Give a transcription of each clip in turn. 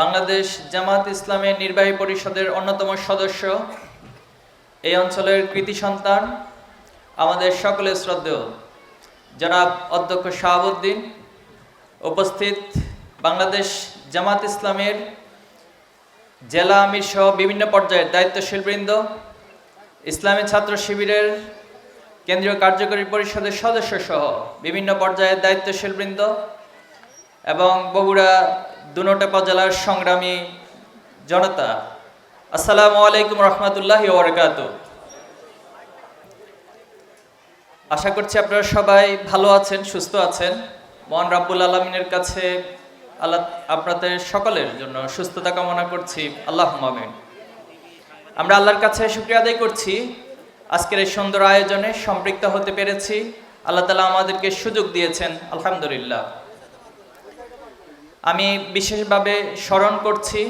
বাংলাদেশ জামাত ইসলামের নির্বাহী পরিষদের অন্যতম সদস্য। এই অঞ্চলের কৃতি সন্তান, আমাদের সকলের শ্রদ্ধেয়। জনাব অধ্যক্ষ শাহাবুদ্দিন, উপস্থিত বাংলাদেশ জামাত ইসলামের জেলা আমির সহ বিভিন্ন পর্যায়ের দায়িত্বশীল বৃন্দ ইসলামী ছাত্র শিবিরের কেন্দ্রীয় কার্যকরী পরিষদের সদস্য সহ বিভিন্ন পর্যায়ের দায়িত্বশীল বৃন্দ এবং বগুড়া দুনোটা উপজেলার সংগ্রামী জনতা। আসসালামু আলাইকুম রহমতুল্লাহ ওবরকাত আশা করছি আপনারা সবাই ভালো আছেন, সুস্থ আছেন। মহান রাব্বুল আলমিনের কাছে আল্লাহ আপনাদের সকলের জন্য সুস্থতা কামনা করছি। আল্লাহ মামিন আমরা আল্লাহর কাছে শুক্রিয়া আদায় করছি। আজকের এই সুন্দর আয়োজনে সম্পৃক্ত হতে পেরেছি। আল্লাহ তালা আমাদেরকে সুযোগ দিয়েছেন, আলহামদুলিল্লাহ। আমি বিশেষভাবে স্মরণ করছি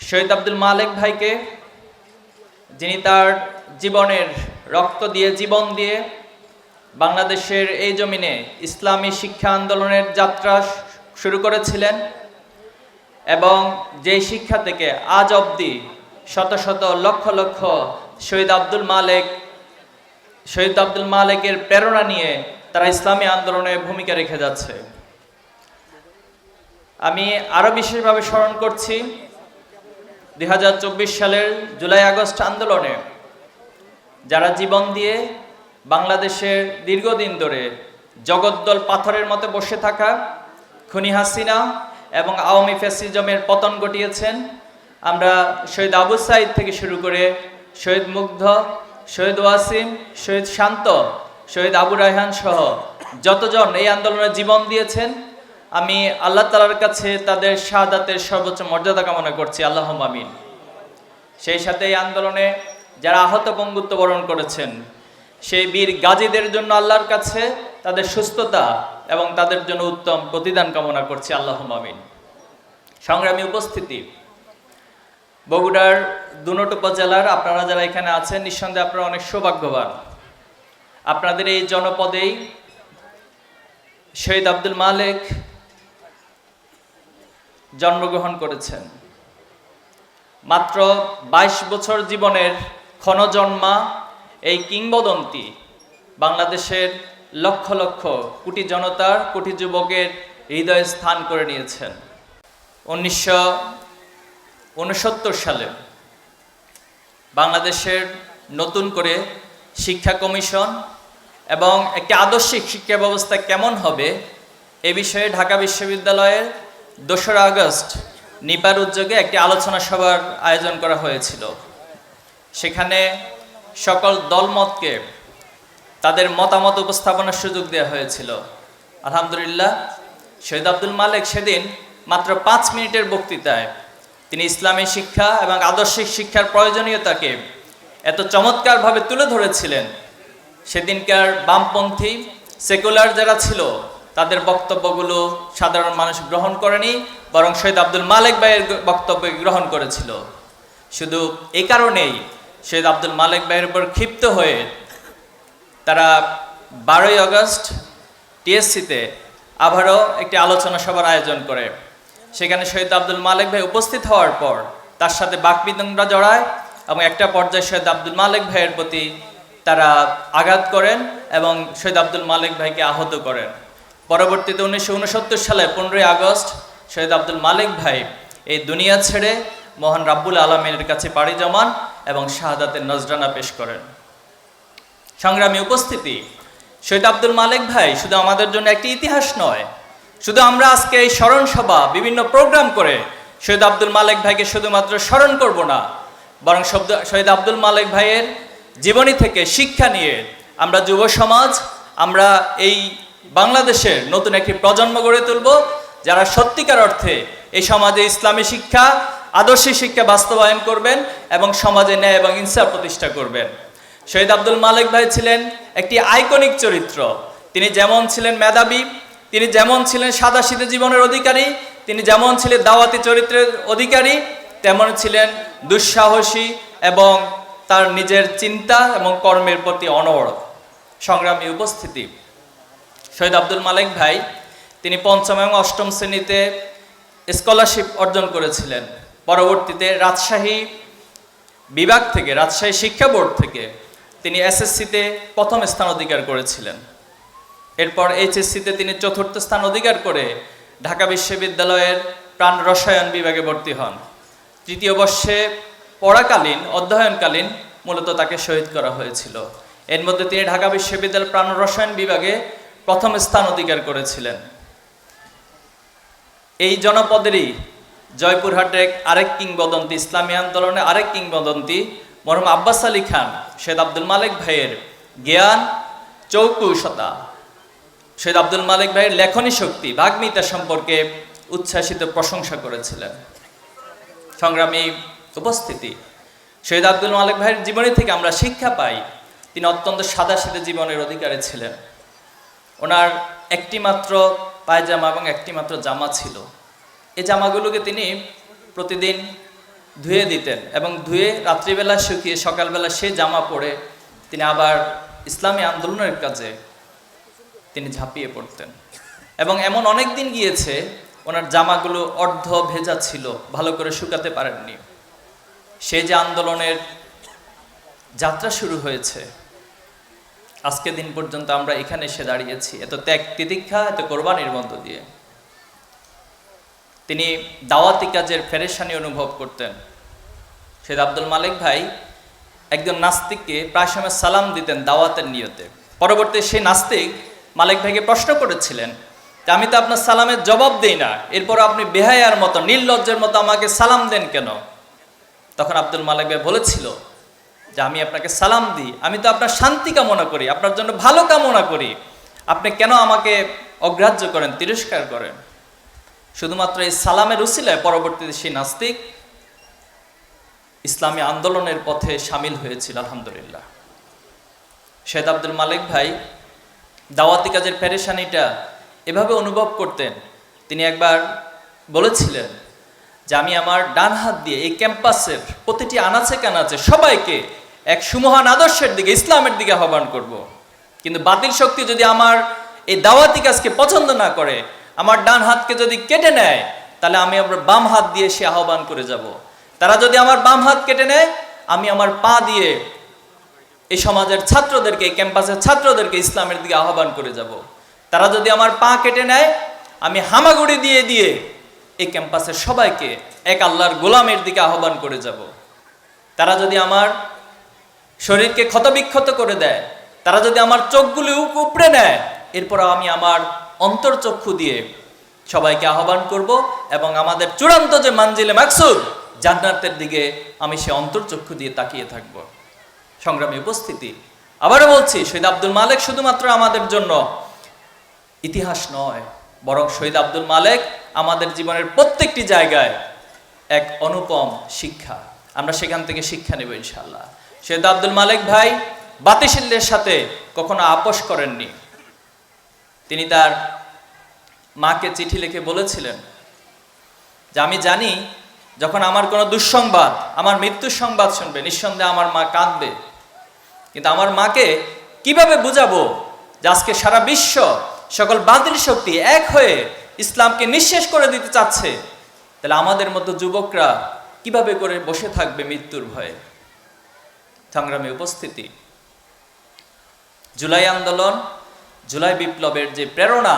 শহীদ আব্দুল মালেক ভাইকে, যিনি তার জীবনের রক্ত দিয়ে, জীবন দিয়ে বাংলাদেশের এই জমিনে ইসলামী শিক্ষা আন্দোলনের যাত্রা শুরু করেছিলেন এবং যেই শিক্ষা থেকে আজ অবধি শত শত লক্ষ লক্ষ শহীদ আব্দুল মালেক, শহীদ আব্দুল মালেকের প্রেরণা নিয়ে তারা ইসলামী আন্দোলনে ভূমিকা রেখে যাচ্ছে। আমি আরও বিশেষভাবে স্মরণ করছি দু হাজার চব্বিশ সালের জুলাই আগস্ট আন্দোলনে যারা জীবন দিয়ে বাংলাদেশের দীর্ঘদিন ধরে জগদ্দল পাথরের মতো বসে থাকা খুনি হাসিনা এবং আওয়ামী ফ্যাসিজমের পতন ঘটিয়েছেন, আমরা শহীদ আবু সাইদ থেকে শুরু করে শহীদ মুগ্ধ, শহীদ ওয়াসিম, শহীদ শান্ত, শহীদ আবু রায়হান সহ যতজন এই আন্দোলনে জীবন দিয়েছেন আমি আল্লাহ তালার কাছে তাদের শাহাদাতের সর্বোচ্চ মর্যাদা কামনা করছি আল্লাহ আমিন। সেই সাথে এই আন্দোলনে যারা আহত পঙ্গুত্ব বরণ করেছেন, সেই বীর গাজীদের জন্য আল্লাহর কাছে তাদের সুস্থতা এবং তাদের জন্য উত্তম প্রতিদান কামনা করছি আল্লাহ আমিন। সংগ্রামী উপস্থিতি, বগুড়ার দুনোট উপজেলার আপনারা যারা এখানে আছেন, নিঃসন্দেহে আপনারা অনেক সৌভাগ্যবান। আপনাদের এই জনপদেই শহীদ আব্দুল মালেক জন্মগ্রহণ করেছেন। মাত্র ২২ বছর জীবনের ক্ষণজন্মা এই কিংবদন্তি বাংলাদেশের লক্ষ লক্ষ কোটি জনতার, কোটি যুবকের হৃদয়ে স্থান করে নিয়েছেন। উনিশশো উনসত্তর সালে বাংলাদেশের নতুন করে শিক্ষা কমিশন এবং একটি আদর্শিক শিক্ষা ব্যবস্থা কেমন হবে এ বিষয়ে ঢাকা বিশ্ববিদ্যালয়ের দোসরা আগস্ট নিপার উদ্যোগে একটি আলোচনা সভার আয়োজন করা হয়েছিল। সেখানে সকল দলমতকে তাদের মতামত উপস্থাপনার সুযোগ দেওয়া হয়েছিল। আলহামদুলিল্লাহ, শহীদ আব্দুল মালেক সেদিন মাত্র পাঁচ মিনিটের বক্তৃতায় তিনি ইসলামী শিক্ষা এবং আদর্শিক শিক্ষার প্রয়োজনীয়তাকে এত চমৎকারভাবে তুলে ধরেছিলেন। সেদিনকার বামপন্থী সেকুলার যারা ছিল তাদের বক্তব্যগুলো সাধারণ মানুষ গ্রহণ করেনি, বরং শহীদ আব্দুল মালেক ভাইয়ের বক্তব্য গ্রহণ করেছিল। শুধু এই কারণেই শহীদ আব্দুল মালেক ভাইয়ের উপর ক্ষিপ্ত হয়ে তারা বারোই আগস্ট টিএসসিতে আবারও একটি আলোচনা সভার আয়োজন করে। সেখানে শহীদ আব্দুল মালেক ভাই উপস্থিত হওয়ার পর তার সাথে বাকবিদংরা জড়ায় এবং একটা পর্যায়ে শহীদ আব্দুল মালেক ভাইয়ের প্রতি তারা আঘাত করেন এবং শহীদ আব্দুল মালেক ভাইকে আহত করেন। পরবর্তীতে উনিশশো উনসত্তর সালে পনেরোই আগস্ট শহীদ আব্দুল মালিক ভাই এই দুনিয়া ছেড়ে মহান রাব্বুল আলমিনের কাছে পাড়ি জমান এবং শাহাদাতের নজরানা পেশ করেন। সংগ্রামী উপস্থিতি, শহীদ আব্দুল মালিক ভাই শুধু আমাদের জন্য একটি ইতিহাস নয়, শুধু আমরা আজকে এই স্মরণ সভা বিভিন্ন প্রোগ্রাম করে শহীদ আব্দুল মালিক ভাইকে শুধুমাত্র স্মরণ করব না, বরং শব্দ শহীদ আব্দুল মালিক ভাইয়ের জীবনী থেকে শিক্ষা নিয়ে আমরা যুব সমাজ, আমরা এই বাংলাদেশের নতুন একটি প্রজন্ম গড়ে তুলব, যারা সত্যিকার অর্থে এই সমাজে ইসলামী শিক্ষা আদর্শিক শিক্ষা বাস্তবায়ন করবেন এবং সমাজে ন্যায় এবং ইনসাফ প্রতিষ্ঠা করবেন। শহীদ আব্দুল মালিক ভাই ছিলেন একটি আইকনিক চরিত্র। তিনি যেমন ছিলেন মেধাবী, তিনি যেমন ছিলেন সাদাশীতে জীবনের অধিকারী, তিনি যেমন ছিলেন দাওয়াতি চরিত্রের অধিকারী, তেমন ছিলেন দুঃসাহসী এবং তার নিজের চিন্তা এবং কর্মের প্রতি অনড় সংগ্রামী উপস্থিতি। শহীদ আব্দুল মালিক ভাই, তিনি পঞ্চম এবং অষ্টম শ্রেণীতে স্কলারশিপ অর্জন করেছিলেন। পরবর্তীতে রাজশাহী বিভাগ থেকে, রাজশাহী শিক্ষা বোর্ড থেকে তিনি এসএসসিতে প্রথম স্থান অধিকার করেছিলেন। এরপর এইচএসসিতে তিনি চতুর্থ স্থান অধিকার করে ঢাকা বিশ্ববিদ্যালয়ের প্রাণ রসায়ন বিভাগে ভর্তি হন। তৃতীয় বর্ষে পড়াকালীন, অধ্যয়নকালীন মূলত তাকে শহীদ করা হয়েছিল। এর মধ্যে তিনি ঢাকা বিশ্ববিদ্যালয়ের প্রাণ রসায়ন বিভাগে প্রথম স্থান অধিকার করেছিলেন। এই জনপদেরই জয়পুরহাটের এক আরেক কিংবদন্তি, ইসলামী আন্দোলনে আরেক কিংবদন্তি মরহম আব্বাস আলী খান শেদ আব্দুল মালিক ভাইয়ের জ্ঞান চৌকুশতা। শেদ আব্দুল মালিক ভাইয়ের লেখনী শক্তি বাগ্মিতা সম্পর্কে উচ্ছ্বাসিত প্রশংসা করেছিলেন। সংগ্রামী উপস্থিতি। শহীদ আব্দুল মালিক ভাইয়ের জীবনী থেকে আমরা শিক্ষা পাই, তিনি অত্যন্ত সাদাসিধে জীবনের অধিকারী ছিলেন। ওনার একটিমাত্র পায়জামা এবং একটিমাত্র জামা ছিল। এই জামাগুলোকে তিনি প্রতিদিন ধুয়ে দিতেন এবং ধুয়ে রাত্রিবেলা শুকিয়ে সকালবেলা সে জামা পরে তিনি আবার ইসলামী আন্দোলনের কাজে তিনি ঝাঁপিয়ে পড়তেন। এবং এমন অনেক দিন গিয়েছে ওনার জামাগুলো অর্ধ ভেজা ছিল, ভালো করে শুকাতে পারেননি। সেই যে আন্দোলনের যাত্রা শুরু হয়েছে আজকে দিন পর্যন্ত আমরা এখানে এসে দাঁড়িয়েছি। এত ত্যাগ তিতিক্ষা, এত কোরবানির মধ্য দিয়ে। তিনি দাওয়াতি কাজের ফেরেশানি অনুভব করতেন। শেদ আব্দুল মালিক ভাই একজন নাস্তিককে প্রায় সময় সালাম দিতেন দাওয়াতের নিয়তে। পরবর্তী সেই নাস্তিক মালিক ভাইকে প্রশ্ন করেছিলেন যে আমি তো আপনার সালামের জবাব দিই না। এরপর আপনি বেহায়ার মতো, নির্লজ্জের মতো আমাকে সালাম দেন কেন? তখন আব্দুল মালিক ভাই বলেছিল যে আমি আপনাকে সালাম দিই, আমি তো আপনার শান্তি কামনা করি, আপনার জন্য ভালো কামনা করি। আপনি কেন আমাকে অগ্রাহ্য করেন, তিরস্কার করেন? শুধুমাত্র এই সালামের উসিলায় পরবর্তীতে সেই নাস্তিক ইসলামী আন্দোলনের পথে সামিল হয়েছিল, আলহামদুলিল্লাহ। শেদ আব্দুল মালিক ভাই দাওয়াতি কাজের পেরেশানিটা এভাবে অনুভব করতেন। তিনি একবার বলেছিলেন যে, আমি আমার ডান হাত দিয়ে এই ক্যাম্পাসের প্রতিটি আনাচে কানাচে সবাইকে এক সুমহান আদর্শের দিকে, ইসলামের দিকে আহ্বান করব। কিন্তু বাতিল শক্তি যদি আমার এই দাওয়াতি কাজকে পছন্দ না করে, আমার ডান হাতকে যদি কেটে নেয়, তাহলে আমি আমার বাম হাত দিয়ে সে আহ্বান করে যাব। তারা যদি আমার বাম হাত কেটে নেয়, আমি আমার পা দিয়ে এই সমাজের ছাত্রদেরকে ক্যাম্পাসের ছাত্রদেরকে ইসলামের দিকে আহ্বান করে যাব। তারা যদি আমার পা কেটে নেয়, আমি হামাগুড়ি দিয়ে দিয়ে এই ক্যাম্পাসের সবাইকে এক আল্লাহর গোলামের দিকে আহ্বান করে যাব তারা যদি আমার শরীরকে ক্ষতবিক্ষত করে দেয়। তারা যদি আমার চোখগুলি উপ- উপড়ে নেয় এরপর আমি আমার অন্তর্চক্ষু দিয়ে সবাইকে আহ্বান করব এবং আমাদের চূড়ান্ত যে মানজিলে মাকসুদ, জান্নাতের দিকে আমি সে অন্তর্চক্ষু দিয়ে তাকিয়ে থাকব। সংগ্রামী উপস্থিতি, আবারও বলছি, শহীদ আব্দুল মালিক শুধুমাত্র আমাদের জন্য ইতিহাস নয়, বরং শহীদ আব্দুল মালেক আমাদের জীবনের প্রত্যেকটি জায়গায় এক অনুপম শিক্ষা। আমরা সেখান থেকে শিক্ষা নেব ইনশাল্লাহ শহীদ আব্দুল মালেক ভাই বাতিশিল্যের সাথে কখনো আপোষ করেননি। তিনি তার মাকে চিঠি লিখে বলেছিলেন যে, আমি জানি যখন আমার কোনো দুঃসংবাদ, আমার মৃত্যুর সংবাদ শুনবে, নিঃসন্দেহে আমার মা কাঁদবে। কিন্তু আমার মাকে কীভাবে বুঝাবো যে আজকে সারা বিশ্ব সকল বাতিল শক্তি এক হয়ে ইসলামকে নিঃশেষ করে দিতে চাচ্ছে? তাহলে আমাদের মতো যুবকরা কীভাবে করে বসে থাকবে মৃত্যুর ভয়ে? সংগ্রামী উপস্থিতি। জুলাই আন্দোলন, জুলাই বিপ্লবের যে প্রেরণা,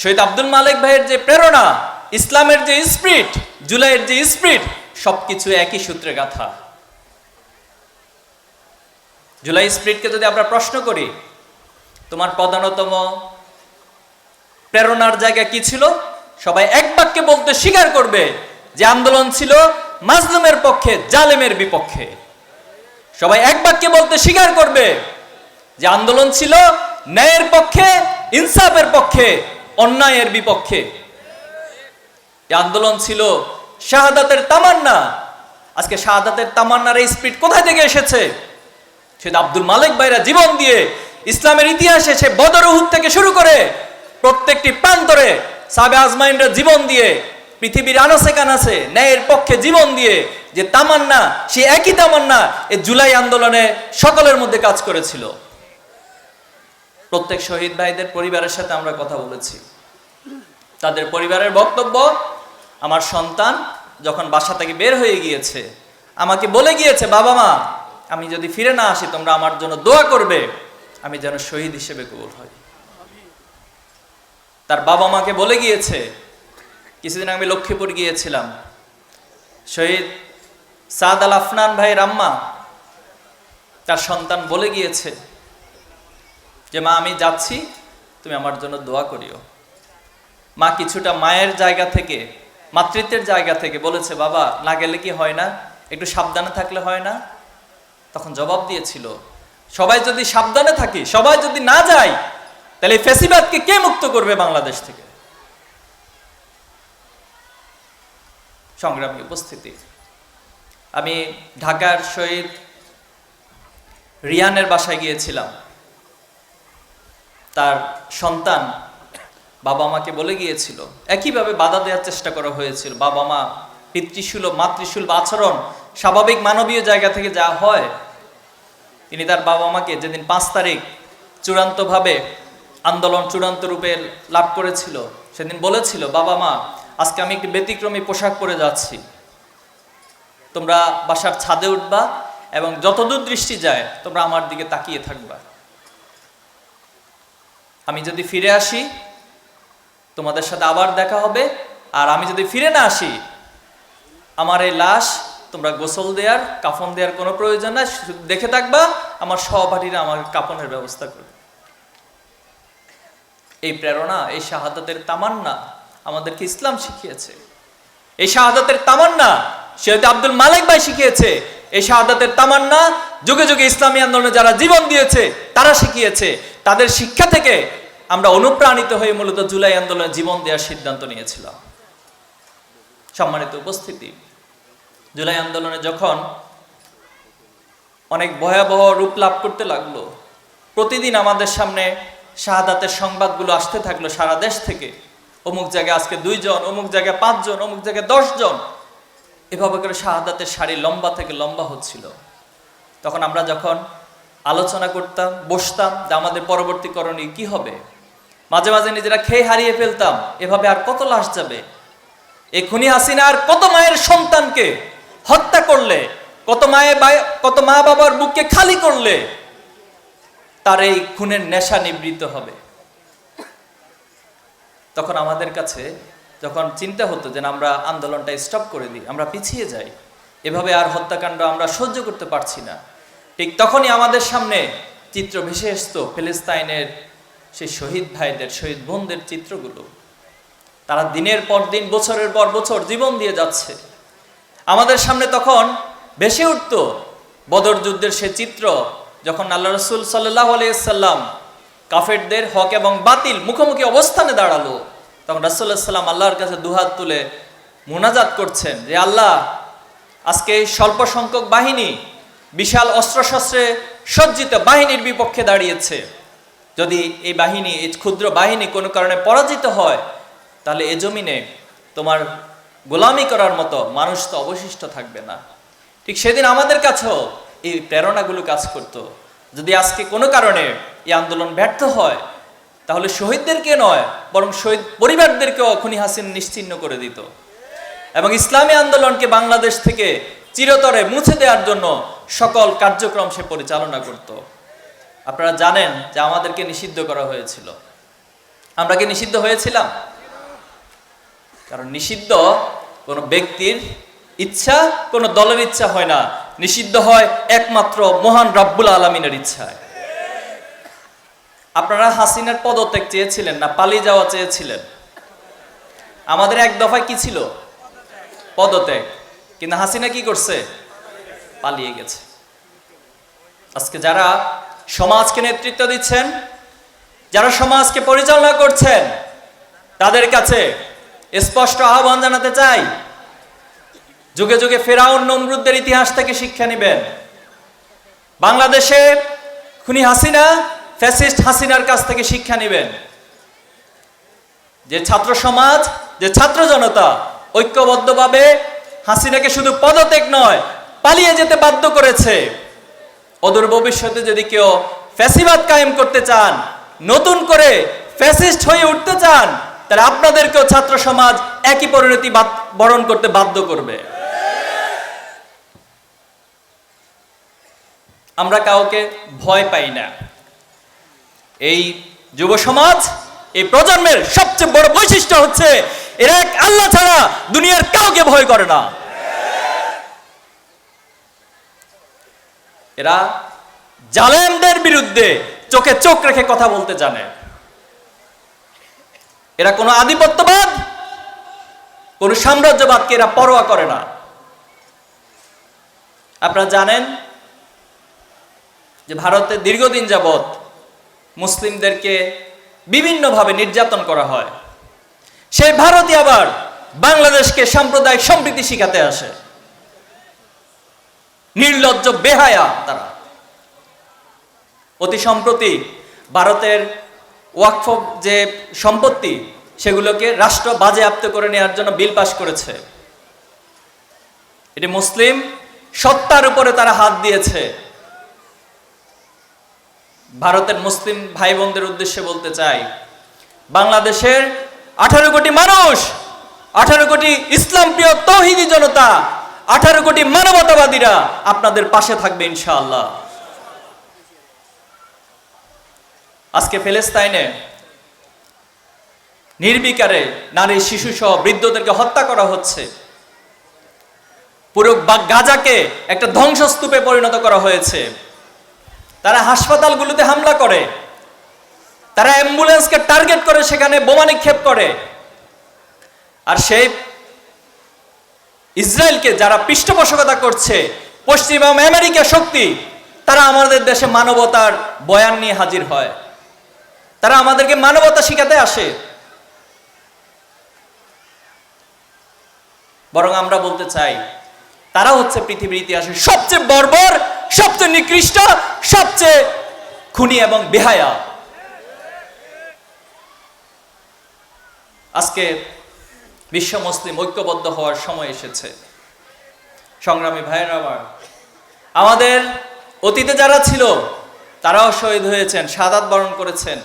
শহীদ আব্দুল মালিক ভাইয়ের যে প্রেরণা, ইসলামের যে স্পিরিট, জুলাইয়ের যে স্পিরিট, সবকিছু একই সূত্রে গাথা। জুলাই স্পিরিটকে যদি আমরা প্রশ্ন করি, তোমার প্রধানতম প্রেরণার জায়গা কি ছিল? সবাই এক বাক্যে বলতে স্বীকার করবে যে আন্দোলন ছিল মাজলুমের পক্ষে, জালেমের বিপক্ষে। সবাই এক বাক্যে বলতে স্বীকার করবে যে আন্দোলন ছিল ন্যায়ের পক্ষে, ইনসাফের পক্ষে, অন্যায়ের বিপক্ষে। আন্দোলন ছিল শাহাদাতের তামান্না। আজকে শাহাদাতের তামান্নার এই স্পিড কোথায় থেকে এসেছে? সে আব্দুল মালিক ভাইরা জীবন দিয়ে ইসলামের ইতিহাসে সে বদর থেকে শুরু করে প্রত্যেকটি প্রান্তরে সাবে আজমাইনরা জীবন দিয়ে পৃথিবীর আনাসে কানাসে ন্যায়ের পক্ষে জীবন দিয়ে যে তামান্না, সে একই তামান্না এই জুলাই আন্দোলনে সকলের মধ্যে কাজ করেছিল। প্রত্যেক শহীদ ভাইদের পরিবারের সাথে আমরা কথা বলেছি। তাদের পরিবারের বক্তব্য, আমার সন্তান যখন বাসা থেকে বের হয়ে গিয়েছে, আমাকে বলে গিয়েছে, বাবা মা, আমি যদি ফিরে না আসি, তোমরা আমার জন্য দোয়া করবে, আমি যেন শহীদ হিসেবে কবুল হই। তার বাবা মাকে বলে গিয়েছে কিছুদিন আমি লক্ষ্মীপুর গিয়েছিলাম। শহীদ সাদ আল আফনান ভাইয়ের আম্মা তার সন্তান বলে গিয়েছে যে, মা, আমি যাচ্ছি, তুমি আমার জন্য দোয়া করিও। মা কিছুটা মায়ের জায়গা থেকে, মাতৃত্বের জায়গা থেকে বলেছে, বাবা, না গেলে কি হয় না? একটু সাবধানে থাকলে হয় না? তখন জবাব দিয়েছিল, সবাই যদি সাবধানে থাকি, সবাই যদি না যায়, তাহলে ফেসিবাদকে কে মুক্ত করবে বাংলাদেশ থেকে? সংগ্রামী উপস্থিতি। আমি ঢাকার শহীদ রিয়ানের বাসায় গিয়েছিলাম। তার সন্তান বাবা মাকে বলে গিয়েছিল, একইভাবে বাধা দেওয়ার চেষ্টা করা হয়েছিল। বাবা মা পিতৃসুলভ, মাতৃসুলভ আচরণ স্বাভাবিক মানবীয় জায়গা থেকে যা হয়, তিনি তার বাবা মাকে যেদিন পাঁচ তারিখ চূড়ান্তভাবে আন্দোলন চূড়ান্ত রূপে লাভ করেছিল, সেদিন বলেছিল, বাবা মা আজকে আমি একটি ব্যতিক্রমী পোশাক পরে যাচ্ছি। তোমরা বাসার ছাদে উঠবা এবং যতদূর দৃষ্টি যায়, তোমরা আমার দিকে তাকিয়ে থাকবা। আমি যদি ফিরে আসি, তোমাদের সাথে আবার দেখা হবে। আর আমি যদি ফিরে না আসি, আমার এই লাশ তোমরা গোসল দেওয়ার কাফন দেওয়ার কোনো প্রয়োজন শুধু দেখে থাকবা, আমার সহপাঠীরা আমার কাপনের ব্যবস্থা করবে। এই প্রেরণা, এই শাহাদাতের তামান্না আমাদেরকে ইসলাম শিখিয়েছে। এই শাহাদাতের তামান্না সৈয়দ আব্দুল মালিক ভাই শিখিয়েছে। এই শাহাদাতের তামান্না যুগে যুগে ইসলামী আন্দোলনে যারা জীবন দিয়েছে, তারা শিখিয়েছে। তাদের শিক্ষা থেকে আমরা অনুপ্রাণিত হয়ে মূলত জুলাই আন্দোলনে জীবন দেওয়ার সিদ্ধান্ত নিয়েছিলাম। সম্মানিত উপস্থিতি, জুলাই আন্দোলনে যখন অনেক ভয়াবহ রূপ লাভ করতে লাগল, প্রতিদিন আমাদের সামনে শাহাদাতের সংবাদগুলো আসতে থাকল সারা দেশ থেকে। অমুক জায়গায় আজকে দুইজন, অমুক জায়গায় পাঁচজন, অমুক জায়গায় দশজন। এভাবে করে শাহাদাতের সারি লম্বা থেকে লম্বা হচ্ছিল। তখন আমরা যখন আলোচনা করতাম, বসতাম যে আমাদের পরবর্তী কি হবে? মাঝে মাঝে নিজেরা খেয়ে হারিয়ে ফেলতাম, এভাবে আর কত লাশ যাবে? এই খুনি হাসিনা আর কত মায়ের সন্তানকে হত্যা করলে, কত মায়ের কত মা বাবার বুককে খালি করলে, তার এই খুনের নেশা নিবৃত্ত হবে। তখন আমাদের কাছে যখন চিন্তা হতো যে আমরা আন্দোলনটা স্টপ করে দিই, আমরা পিছিয়ে যাই, এভাবে আর হত্যাকাণ্ড আমরা সহ্য করতে পারছি না। ঠিক তখনই আমাদের সামনে চিত্র ভেসে আসতো ফিলিস্তাইনের সেই শহীদ ভাইদের, শহীদ বোনদের চিত্রগুলো। তারা দিনের পর দিন, বছরের পর বছর জীবন দিয়ে যাচ্ছে। আমাদের সামনে তখন ভেসে উঠত বদর যুদ্ধের সে চিত্র, যখন আল্লাহ রসুল সাল্লাহ আলাইসাল্লাম কাফেরদের হক এবং বাতিল মুখোমুখি অবস্থানে দাঁড়াল। তখন রাসুল্লাহ সাল্লাম আল্লাহর কাছে দুহাত তুলে মোনাজাত করছেন যে, আল্লাহ, আজকে স্বল্প সংখ্যক বাহিনী বিশাল অস্ত্রশস্ত্রে সজ্জিত বাহিনীর বিপক্ষে দাঁড়িয়েছে। যদি এই বাহিনী, এই ক্ষুদ্র বাহিনী কোনো কারণে পরাজিত হয়, তাহলে এ জমিনে তোমার গোলামি করার মতো মানুষ তো অবশিষ্ট থাকবে না। ঠিক সেদিন আমাদের কাছেও এই প্রেরণাগুলো কাজ করত। যদি আজকে কোনো কারণে এই আন্দোলন ব্যর্থ হয়, তাহলে শহীদদেরকে নয়, বরং শহীদ পরিবারদেরকেও খুনি হাসিন নিশ্চিহ্ন করে দিত। এবং ইসলামী আন্দোলনকে বাংলাদেশ থেকে চিরতরে মুছে দেওয়ার জন্য সকল কার্যক্রম সে পরিচালনা করত। আপনারা জানেন যে আমাদেরকে নিষিদ্ধ করা হয়েছিল। আমরা কি নিষিদ্ধ হয়েছিলাম? কারণ নিষিদ্ধ কোনো ব্যক্তির ইচ্ছা, কোনো দলের ইচ্ছা হয় না। নিষিদ্ধ হয় একমাত্র মহান রাব্বুল আলমিনের ইচ্ছায়। আপনারা হাসিনার পদত্যাগ চেয়েছিলেন না, পালিয়ে যাওয়া চেয়েছিলেন। আমাদের এক দফায় কি ছিল? পদত্যাগ। কিন্তু হাসিনা কি করছে? পালিয়ে গেছে। আজকে যারা সমাজকে নেতৃত্ব দিচ্ছেন, যারা সমাজকে পরিচালনা করছেন, তাদের কাছে স্পষ্ট আহ্বান জানাতে চাই, যুগে যুগে ফেরাউন নমরুদদের ইতিহাস থেকে শিক্ষা নেবেন। বাংলাদেশে খুনি হাসিনা ফ্যাসিস্ট হাসিনার কাছ থেকে শিক্ষা নেবেন। যে ছাত্র সমাজ, যে ছাত্র জনতা ঐক্যবদ্ধভাবে হাসিনাকে শুধু পদত্যাগ নয়, পালিয়ে যেতে বাধ্য করেছে। অদূর ভবিষ্যতে যদি কেউ ফ্যাসিবাদ কায়েম করতে চান, নতুন করে ফ্যাসিস্ট হয়ে উঠতে চান, তাহলে আপনাদেরকেও ছাত্র সমাজ একই পরিণতি বরণ করতে বাধ্য করবে। আমরা কাউকে ভয় পাই না। এই যুব সমাজ, এই প্রজন্মের সবচেয়ে বড় বৈশিষ্ট্য হচ্ছে, এরা এক আল্লাহ ছাড়া দুনিয়ার কাউকে ভয় করে না। এরা জালেমদের বিরুদ্ধে চোখে চোখ রেখে কথা বলতে জানে। এরা কোনো আধিপত্যবাদ, কোন সাম্রাজ্যবাদকে এরা পরোয়া করে না। আপনারা জানেন যে ভারতে দীর্ঘদিন যাবৎ মুসলিমদেরকে বিভিন্নভাবে নির্যাতন করা হয়। সেই ভারতই আবার বাংলাদেশকে সাম্প্রদায়িক সম্প্রীতি শিখাতে আসে। নির্লজ্জ, বেহায়া তারা। অতি সম্প্রতি ভারতের ওয়াকফ যে সম্পত্তি, সেগুলোকে রাষ্ট্র বাজেয়াপ্ত করে নেওয়ার জন্য বিল পাশ করেছে। এটি মুসলিম সত্তার উপরে তারা হাত দিয়েছে। ভারতের মুসলিম ভাই বোনদের উদ্দেশ্যে বলতে চাই, বাংলাদেশের আঠারো কোটি মানুষ, আঠারো কোটি ইসলাম প্রিয় তৌহিদি জনতা, আঠারো কোটি মানবতাবাদীরা আপনাদের পাশে থাকবে ইনশাআল্লাহ। আজকে ফেলেস্তাইনে নির্বিকারে নারী শিশু সহ বৃদ্ধদেরকে হত্যা করা হচ্ছে। পুরো গাজাকে একটা ধ্বংসস্তূপে পরিণত করা হয়েছে। তারা হাসপাতালগুলোতে হামলা করে। তারা অ্যাম্বুলেন্সকে টার্গেট করে, সেখানে বোমা নিক্ষেপ করে। আর সেই ইসরায়েলকে যারা পৃষ্ঠপোষকতা করছে, পশ্চিম আমেরিকা শক্তি, তারা আমাদের দেশে মানবতার বয়ান নিয়ে হাজির হয়। তারা আমাদেরকে মানবতা শিখাতে আসে। বরং আমরা বলতে চাই, তারা হচ্ছে পৃথিবীর ইতিহাসে সবচেয়ে বর্বর সবচেয়ে নিকৃষ্ট, সবচেয়ে খুনি এবং বেহায়া। আজকে বিশ্ব মুসলিম ঐক্যবদ্ধ হওয়ার সময় এসেছে। সংগ্রামী ভাইয়েরা আমার, আমাদের অতীতে যারা ছিল, তারাও শহীদ হয়েছেন সাদাত বরণ করেছেন।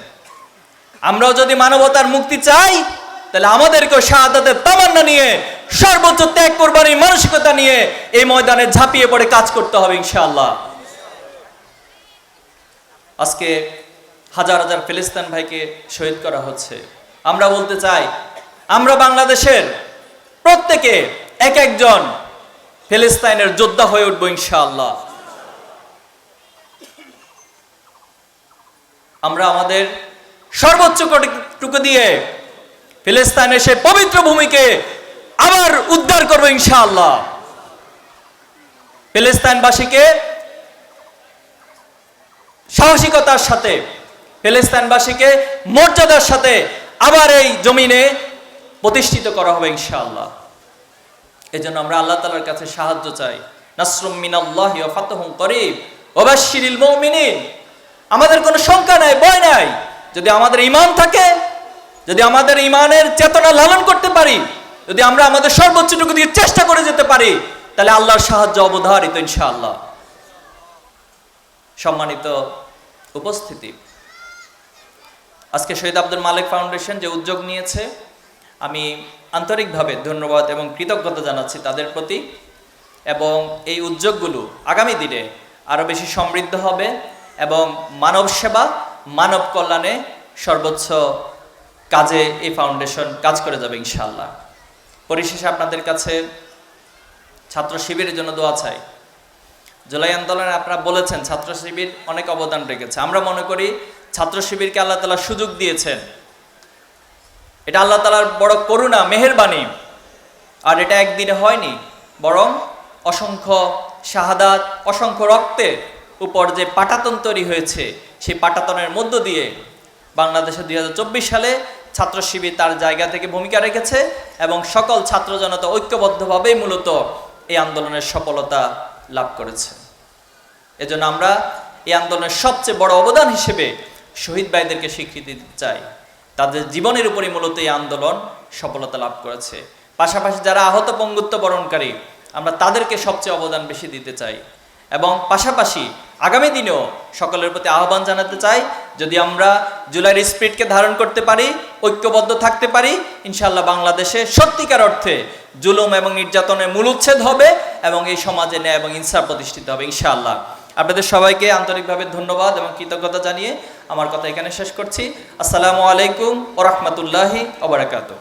আমরাও যদি মানবতার মুক্তি চাই, তাহলে আমাদেরকেও শাহাদাতের তামান্না নিয়ে সর্বোচ্চ ত্যাগ কোরবানির মানসিকতা নিয়ে এই ময়দানে ঝাঁপিয়ে পড়ে কাজ করতে হবে ইনশাআল্লাহ। আজকে হাজার হাজার ফিলিস্তিন ভাইকে শহীদ করা হচ্ছে। আমরা বলতে চাই, আমরা বাংলাদেশের প্রত্যেকে এক একজন ফিলিস্তাইনের যোদ্ধা হয়ে উঠবো ইনশাআল্লাহ। আমরা আমাদের সর্বোচ্চ টুকু দিয়ে ফিলিস্তানের সে পবিত্র ভূমিকে আবার উদ্ধার করব ইনশাআল্লাহ। ফিলিস্তানবাসীকে সাহসিকতার সাথে, ফিলিস্তানবাসীকে মর্যাদার সাথে আবার এই জমিনে প্রতিষ্ঠিত করা হবে ইনশাআল্লাহ। জন্য আমরা আল্লাহ তালার কাছে সাহায্য চাই। আমাদের কোনো শঙ্কা নাই, ভয় নাই। যদি আমাদের ঈমান থাকে, যদি আমাদের ঈমানের চেতনা লালন করতে পারি যদি আমরা আমাদের সর্বোচ্চটুকু দিয়ে চেষ্টা করে যেতে পারি, তাহলে আল্লাহর সাহায্য অবধারিত ইনশাআল্লাহ। সম্মানিত উপস্থিতি। আজকে শহীদ আব্দুল মালিক ফাউন্ডেশন যে উদ্যোগ নিয়েছে, আমি আন্তরিকভাবে ধন্যবাদ এবং কৃতজ্ঞতা জানাচ্ছি তাদের প্রতি এবং এই উদ্যোগগুলো আগামী দিনে আরও বেশি সমৃদ্ধ হবে এবং মানব সেবা, মানব কল্যাণে সর্বোচ্চ কাজে এই ফাউন্ডেশন কাজ করে যাবে ইনশাআল্লাহ। পরিশেষে আপনাদের কাছে ছাত্র শিবিরের জন্য দোয়া চাই। জুলাই আন্দোলনে আপনারা বলেছেন ছাত্র শিবির অনেক অবদান রেখেছে। আমরা মনে করি ছাত্র শিবিরকে আল্লাহ তালা সুযোগ দিয়েছেন। এটা আল্লাহ তালার বড় করুণা, মেহেরবানি। আর এটা একদিনে হয়নি, বরং অসংখ্য শাহাদাত, অসংখ্য রক্তের উপর যে পাটাতন তৈরি হয়েছে, সেই পাটাতনের মধ্য দিয়ে বাংলাদেশে দুই হাজার চব্বিশ সালে ছাত্র শিবির তার জায়গা থেকে ভূমিকা রেখেছে এবং সকল ছাত্র জনতা ঐক্যবদ্ধভাবেই মূলত এই আন্দোলনের সফলতা লাভ করেছে। এজন্য আমরা এই আন্দোলনের সবচেয়ে বড় অবদান হিসেবে শহীদ ভাইদেরকে স্বীকৃতি দিতে চাই। তাদের জীবনের উপরই মূলত এই আন্দোলন সফলতা লাভ করেছে। পাশাপাশি যারা আহত পঙ্গুত্ব বরণকারী, আমরা তাদেরকে সবচেয়ে অবদান বেশি দিতে চাই। এবং পাশাপাশি আগামী দিনেও সকলের প্রতি আহ্বান জানাতে চাই, যদি আমরা জুলাইয়ের স্পিরিটকে ধারণ করতে পারি, ঐক্যবদ্ধ থাকতে পারি ইনশাল্লাহ বাংলাদেশে সত্যিকার অর্থে জুলুম এবং নির্যাতনের মূল উচ্ছেদ হবে এবং এই সমাজে ন্যায় এবং ইনসাফ প্রতিষ্ঠিত হবে, ইনশাআল্লাহ। আপনাদের সবাইকে আন্তরিকভাবে ধন্যবাদ এবং কৃতজ্ঞতা জানিয়ে আমার কথা এখানে শেষ করছি। আসসালামু আলাইকুম ও রহমতুল্লাহি ওবরাকাতুহ